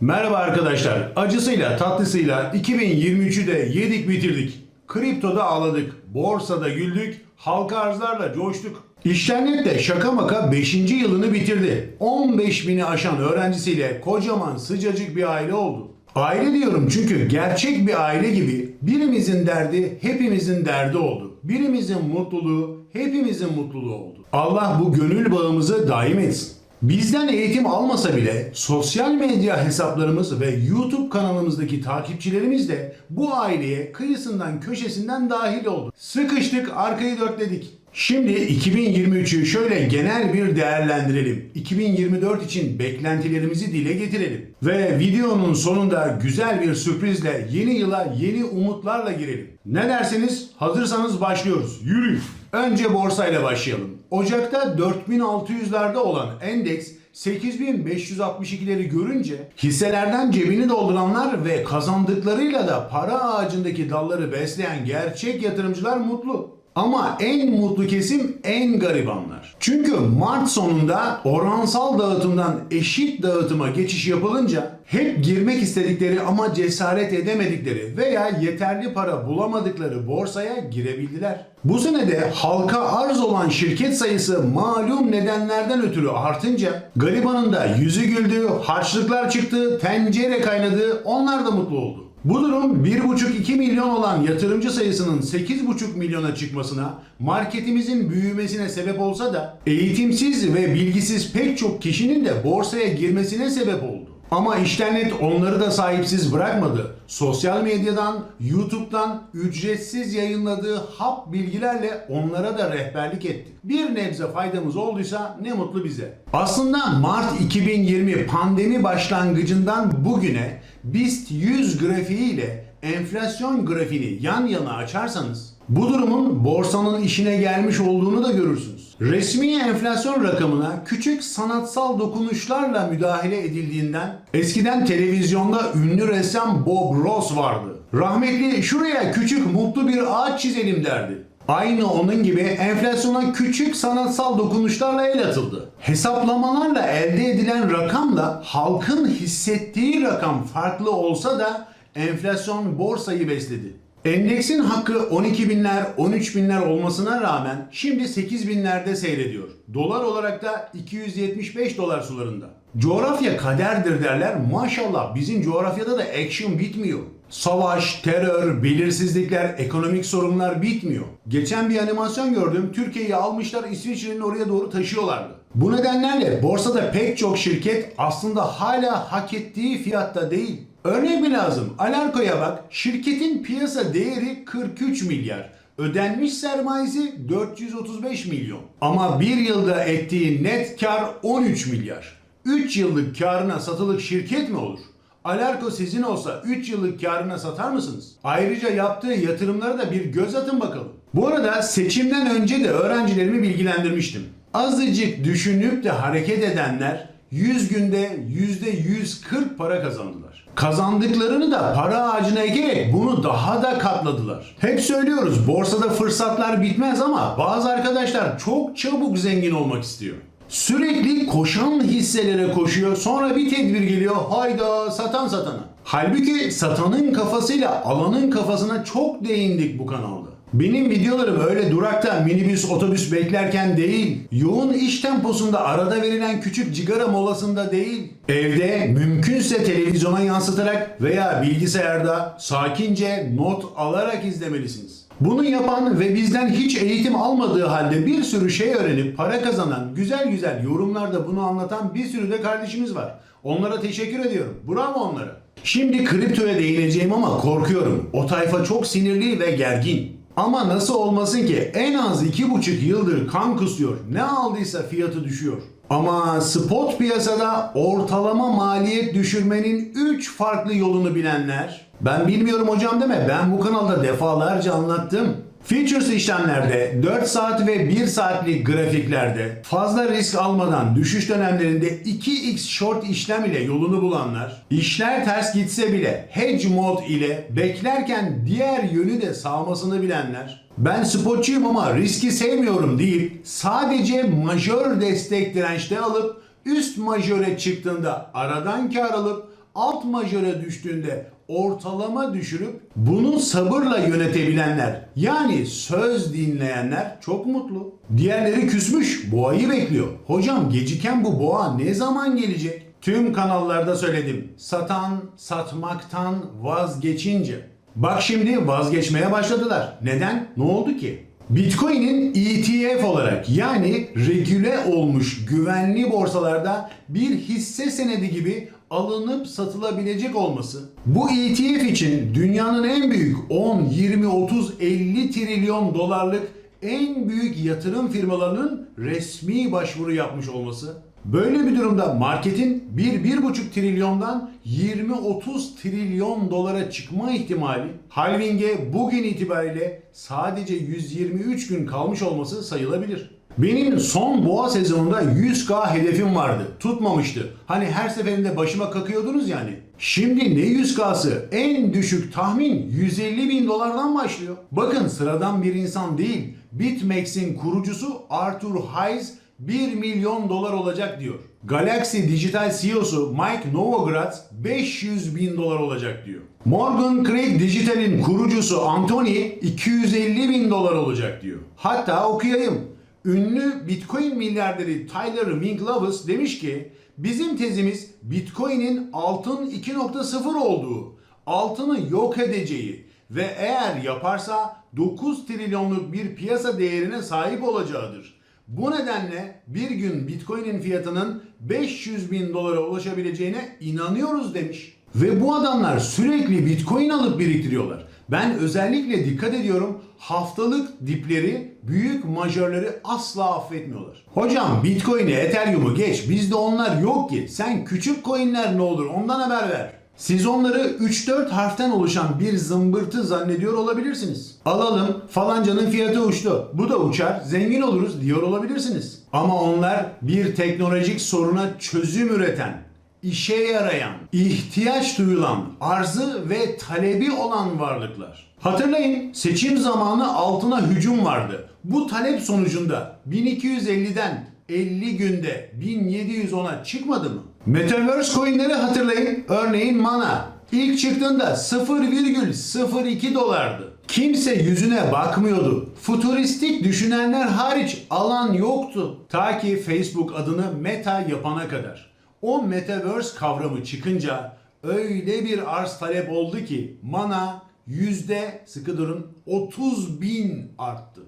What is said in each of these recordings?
Merhaba arkadaşlar. Acısıyla tatlısıyla 2023'ü de yedik bitirdik. Kriptoda ağladık, borsada güldük, halka arzlarla coştuk. İşlernet de şaka maka 5. yılını bitirdi. 15 bini aşan öğrencisiyle kocaman sıcacık bir aile oldu. Aile diyorum çünkü gerçek bir aile gibi birimizin derdi hepimizin derdi oldu. Birimizin mutluluğu hepimizin mutluluğu oldu. Allah bu gönül bağımızı daim etsin. Bizden eğitim almasa bile sosyal medya hesaplarımız ve YouTube kanalımızdaki takipçilerimiz de bu aileye kıyısından köşesinden dahil oldu. Sıkıştık arkayı dörtledik. Şimdi 2023'ü şöyle genel bir değerlendirelim. 2024 için beklentilerimizi dile getirelim. Ve videonun sonunda güzel bir sürprizle yeni yıla yeni umutlarla girelim. Ne derseniz hazırsanız başlıyoruz. Yürüyün. Önce borsayla başlayalım. Ocak'ta 4600'lerde olan endeks 8562'leri görünce hisselerden cebini dolduranlar ve kazandıklarıyla da para ağacındaki dalları besleyen gerçek yatırımcılar mutlu. Ama en mutlu kesim en garibanlar. Çünkü Mart sonunda oransal dağıtımdan eşit dağıtıma geçiş yapılınca hep girmek istedikleri ama cesaret edemedikleri veya yeterli para bulamadıkları borsaya girebildiler. Bu sene de halka arz olan şirket sayısı malum nedenlerden ötürü artınca garibanın da yüzü güldü, harçlıklar çıktı, tencere kaynadı, onlar da mutlu oldu. Bu durum 1,5-2 milyon olan yatırımcı sayısının 8,5 milyona çıkmasına, marketimizin büyümesine sebep olsa da eğitimsiz ve bilgisiz pek çok kişinin de borsaya girmesine sebep oldu. Ama işlernet onları da sahipsiz bırakmadı. Sosyal medyadan, YouTube'dan ücretsiz yayınladığı hap bilgilerle onlara da rehberlik etti. Bir nebze faydamız olduysa ne mutlu bize. Aslında Mart 2020 pandemi başlangıcından bugüne BIST 100 grafiği ile enflasyon grafiğini yan yana açarsanız bu durumun borsanın işine gelmiş olduğunu da görürsünüz. Resmi enflasyon rakamına küçük sanatsal dokunuşlarla müdahale edildiğinden eskiden televizyonda ünlü ressam Bob Ross vardı. Rahmetli şuraya küçük mutlu bir ağaç çizelim derdi. Aynı onun gibi enflasyona küçük sanatsal dokunuşlarla el atıldı. Hesaplamalarla elde edilen rakamla halkın hissettiği rakam farklı olsa da enflasyon borsayı besledi. Endeksin hakkı 12 binler, 13 binler olmasına rağmen şimdi 8 binlerde seyrediyor. Dolar olarak da 275 dolar sularında. Coğrafya kaderdir derler. Maşallah bizim coğrafyada da action bitmiyor. Savaş, terör, belirsizlikler, ekonomik sorunlar bitmiyor. Geçen bir animasyon gördüm. Türkiye'yi almışlar İsviçre'nin oraya doğru taşıyorlardı. Bu nedenlerle borsada pek çok şirket aslında hala hak ettiği fiyatta değil. Örnek mi lazım? Alarko'ya bak. Şirketin piyasa değeri 43 milyar. Ödenmiş sermayesi 435 milyon. Ama bir yılda ettiği net kar 13 milyar. 3 yıllık karına satılık şirket mi olur? Alarko sizin olsa 3 yıllık karına satar mısınız? Ayrıca yaptığı yatırımlara da bir göz atın bakalım. Bu arada seçimden önce de öğrencilerimi bilgilendirmiştim. Azıcık düşünüp de hareket edenler 100 günde %140 para kazandılar. Kazandıklarını da para ağacına ekerek bunu daha da katladılar. Hep söylüyoruz borsada fırsatlar bitmez ama bazı arkadaşlar çok çabuk zengin olmak istiyor. Sürekli koşan hisselere koşuyor. Sonra bir tedbir geliyor. Hayda satan satana. Halbuki satanın kafasıyla alanın kafasına çok değindik bu kanalda. Benim videolarım öyle durakta minibüs otobüs beklerken değil, yoğun iş temposunda arada verilen küçük cigara molasında değil, evde mümkünse televizyona yansıtarak veya bilgisayarda sakince not alarak izlemelisiniz. Bunu yapan ve bizden hiç eğitim almadığı halde bir sürü şey öğrenip para kazanan, güzel güzel yorumlarda bunu anlatan bir sürü de kardeşimiz var. Onlara teşekkür ediyorum. Bravo onlara. Şimdi kriptoya değineceğim ama korkuyorum. O tayfa çok sinirli ve gergin. Ama nasıl olmasın ki en az iki buçuk yıldır kan kusuyor. Ne aldıysa fiyatı düşüyor. Ama spot piyasada ortalama maliyet düşürmenin 3 farklı yolunu bilenler ben bilmiyorum hocam deme ben bu kanalda defalarca anlattım. Futures işlemlerde 4 saat ve 1 saatlik grafiklerde fazla risk almadan düşüş dönemlerinde 2x short işlem ile yolunu bulanlar, işler ters gitse bile hedge mod ile beklerken diğer yönü de sağmasını bilenler, ben spotçuyum ama riski sevmiyorum deyip sadece majör destek dirençte alıp üst majöre çıktığında aradan kar alıp alt majöre düştüğünde ortalama düşürüp bunu sabırla yönetebilenler yani söz dinleyenler çok mutlu. Diğerleri küsmüş boğayı bekliyor. Hocam geciken bu boğa ne zaman gelecek? Tüm kanallarda söyledim. Satan satmaktan vazgeçince. Bak şimdi vazgeçmeye başladılar. Neden? Ne oldu ki? Bitcoin'in ETF olarak yani regüle olmuş güvenli borsalarda bir hisse senedi gibi alınıp satılabilecek olması bu ETF için dünyanın en büyük 10, 20, 30, 50 trilyon dolarlık en büyük yatırım firmalarının resmi başvuru yapmış olması Böyle bir durumda marketin 1-1,5 trilyondan 20-30 trilyon dolara çıkma ihtimali halving'e bugün itibariyle sadece 123 gün kalmış olması sayılabilir. Benim son boğa sezonunda 100k hedefim vardı. Tutmamıştı. Hani her seferinde başıma kakıyordunuz yani. Şimdi ne 100k'sı? En düşük tahmin 150 bin dolardan başlıyor. Bakın sıradan bir insan değil. BitMEX'in kurucusu Arthur Hayes 1 milyon dolar olacak diyor. Galaxy Digital CEO'su Mike Novogratz 500 bin dolar olacak diyor. Morgan Craig Digital'in kurucusu Anthony 250 bin dolar olacak diyor. Hatta okuyayım. Ünlü Bitcoin milyarderi Tyler Winklevoss demiş ki bizim tezimiz Bitcoin'in altın 2.0 olduğu, altını yok edeceği ve eğer yaparsa 9 trilyonluk bir piyasa değerine sahip olacağıdır. Bu nedenle bir gün Bitcoin'in fiyatının 500 bin dolara ulaşabileceğine inanıyoruz demiş. Ve bu adamlar sürekli Bitcoin alıp biriktiriyorlar. Ben özellikle dikkat ediyorum haftalık dipleri, büyük majörleri asla affetmiyorlar. Hocam Bitcoin'i, Ethereum'u geç bizde onlar yok ki. Sen küçük coinler ne olur ondan haber ver. Siz onları 3-4 harften oluşan bir zımbırtı zannediyor olabilirsiniz. Alalım falancanın fiyatı uçtu. Bu da uçar zengin oluruz diyor olabilirsiniz. Ama onlar bir teknolojik soruna çözüm üreten, işe yarayan, ihtiyaç duyulan, arzı ve talebi olan varlıklar. Hatırlayın seçim zamanı altına hücum vardı. Bu talep sonucunda 1250'den 50 günde 1710'a çıkmadı mı? Metaverse coinleri hatırlayın. Örneğin Mana. İlk çıktığında 0,02 dolardı. Kimse yüzüne bakmıyordu. Futuristik düşünenler hariç alan yoktu. Ta ki Facebook adını Meta yapana kadar. O Metaverse kavramı çıkınca öyle bir arz talep oldu ki Mana yüzde sıkı durun 30 bin arttı.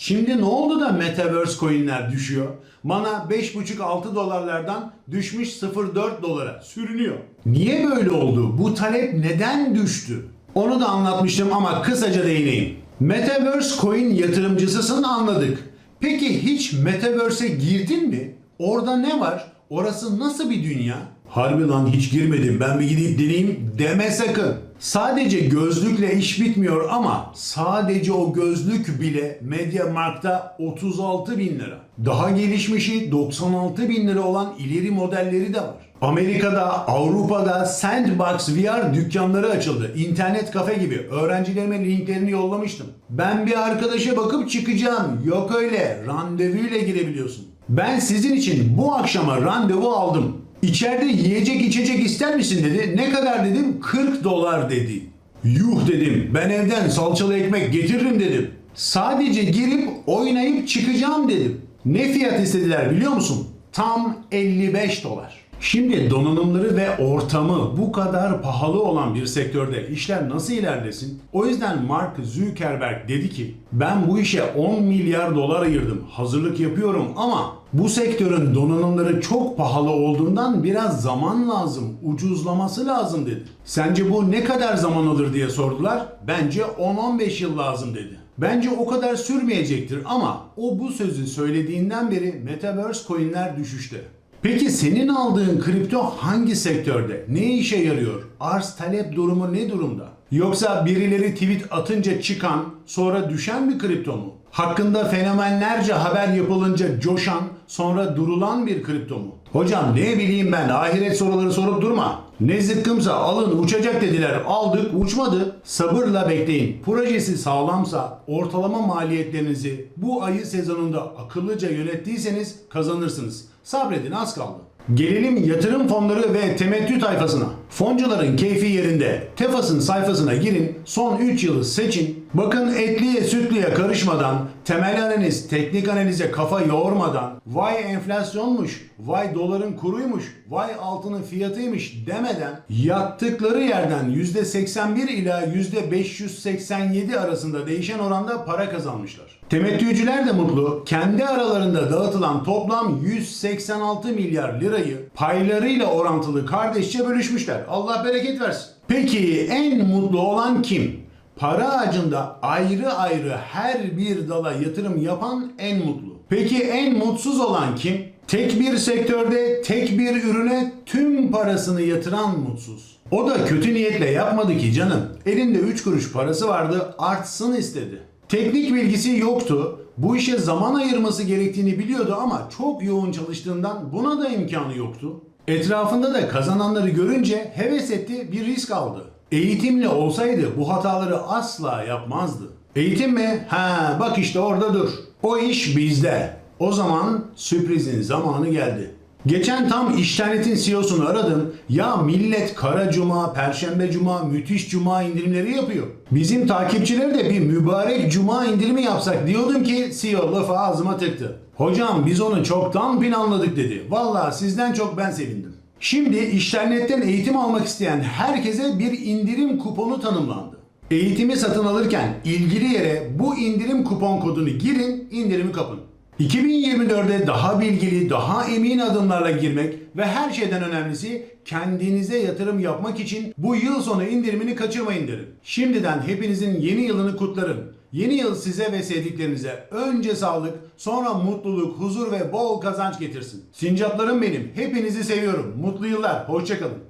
Şimdi ne oldu da Metaverse coinler düşüyor? Mana 5,5-6 dolarlardan düşmüş 0,4 dolara sürünüyor. Niye böyle oldu? Bu talep neden düştü? Onu da anlatmıştım ama kısaca değineyim. Metaverse coin yatırımcısısın anladık. Peki hiç Metaverse'e girdin mi? Orada ne var? Orası nasıl bir dünya? Harbi lan hiç girmedim ben bir gidip deneyeyim deme sakın. Sadece gözlükle iş bitmiyor ama sadece o gözlük bile MediaMarkt'ta 36 bin lira. Daha gelişmişi 96 bin lira olan ileri modelleri de var. Amerika'da, Avrupa'da Sandbox VR dükkanları açıldı. İnternet kafe gibi. Öğrencilerime linklerini yollamıştım. Ben bir arkadaşa bakıp çıkacağım. Yok öyle. Randevuyla girebiliyorsun. Ben sizin için bu akşama randevu aldım. İçeride yiyecek içecek ister misin dedi. Ne kadar dedim? 40 dolar dedi. Yuh dedim. Ben evden salçalı ekmek getiririm dedim. Sadece girip oynayıp çıkacağım dedim. Ne fiyat istediler biliyor musun? Tam 55 dolar. Şimdi donanımları ve ortamı bu kadar pahalı olan bir sektörde işler nasıl ilerlesin? O yüzden Mark Zuckerberg dedi ki ben bu işe 10 milyar dolar ayırdım. Hazırlık yapıyorum ama bu sektörün donanımları çok pahalı olduğundan biraz zaman lazım, ucuzlaması lazım dedi. Sence bu ne kadar zaman alır diye sordular. Bence 10-15 yıl lazım dedi. Bence o kadar sürmeyecektir ama o bu sözü söylediğinden beri Metaverse coinler düşüşte. Peki senin aldığın kripto hangi sektörde? Ne işe yarıyor? Arz talep durumu ne durumda? Yoksa birileri tweet atınca çıkan, sonra düşen bir kripto mu? Hakkında fenomenlerce haber yapılınca coşan, sonra durulan bir kripto mu? Hocam ne bileyim ben ahiret soruları sorup durma. Ne zıkkımsa alın uçacak dediler aldık uçmadı. Sabırla bekleyin. Projesi sağlamsa ortalama maliyetlerinizi bu ayı sezonunda akıllıca yönettiyseniz kazanırsınız. Sabredin az kaldı. Gelelim yatırım fonları ve temettü tayfasına. Foncuların keyfi yerinde. Tefas'ın sayfasına girin, son 3 yılı seçin. Bakın etliye sütlüye karışmadan, temel analiz, teknik analize kafa yoğurmadan, vay enflasyonmuş, vay doların kuruymuş, vay altının fiyatıymış demeden yattıkları yerden %81 ila %587 arasında değişen oranda para kazanmışlar. Temettücüler de mutlu. Kendi aralarında dağıtılan toplam 186 milyar lirayı paylarıyla orantılı kardeşçe bölüşmüşler. Allah bereket versin. Peki en mutlu olan kim? Para ağacında ayrı ayrı her bir dala yatırım yapan en mutlu. Peki en mutsuz olan kim? Tek bir sektörde tek bir ürüne tüm parasını yatıran mutsuz. O da kötü niyetle yapmadı ki canım. Elinde 3 kuruş parası vardı artsın istedi. Teknik bilgisi yoktu. Bu işe zaman ayırması gerektiğini biliyordu ama çok yoğun çalıştığından buna da imkanı yoktu. Etrafında da kazananları görünce heves etti, bir risk aldı. Eğitimli olsaydı bu hataları asla yapmazdı. Eğitim mi? Ha bak işte orada dur. O iş bizde. O zaman sürprizin zamanı geldi. Geçen tam iştenletin CEO'sunu aradım. Ya millet kara cuma, perşembe cuma, müthiş cuma indirimleri yapıyor. Bizim takipçileri de bir mübarek cuma indirimi yapsak diyordum ki CEO lafı ağzıma tıktı. Hocam biz onu çoktan planladık dedi. Vallahi sizden çok ben sevindim. Şimdi iştenletten eğitim almak isteyen herkese bir indirim kuponu tanımlandı. Eğitimi satın alırken ilgili yere bu indirim kupon kodunu girin, indirimi kapın. 2024'de daha bilgili, daha emin adımlarla girmek ve her şeyden önemlisi kendinize yatırım yapmak için bu yıl sonu indirimini kaçırmayın derim. Şimdiden hepinizin yeni yılını kutlarım. Yeni yıl size ve sevdiklerinize önce sağlık, sonra mutluluk, huzur ve bol kazanç getirsin. Sincaplarım benim. Hepinizi seviyorum. Mutlu yıllar. Hoşçakalın.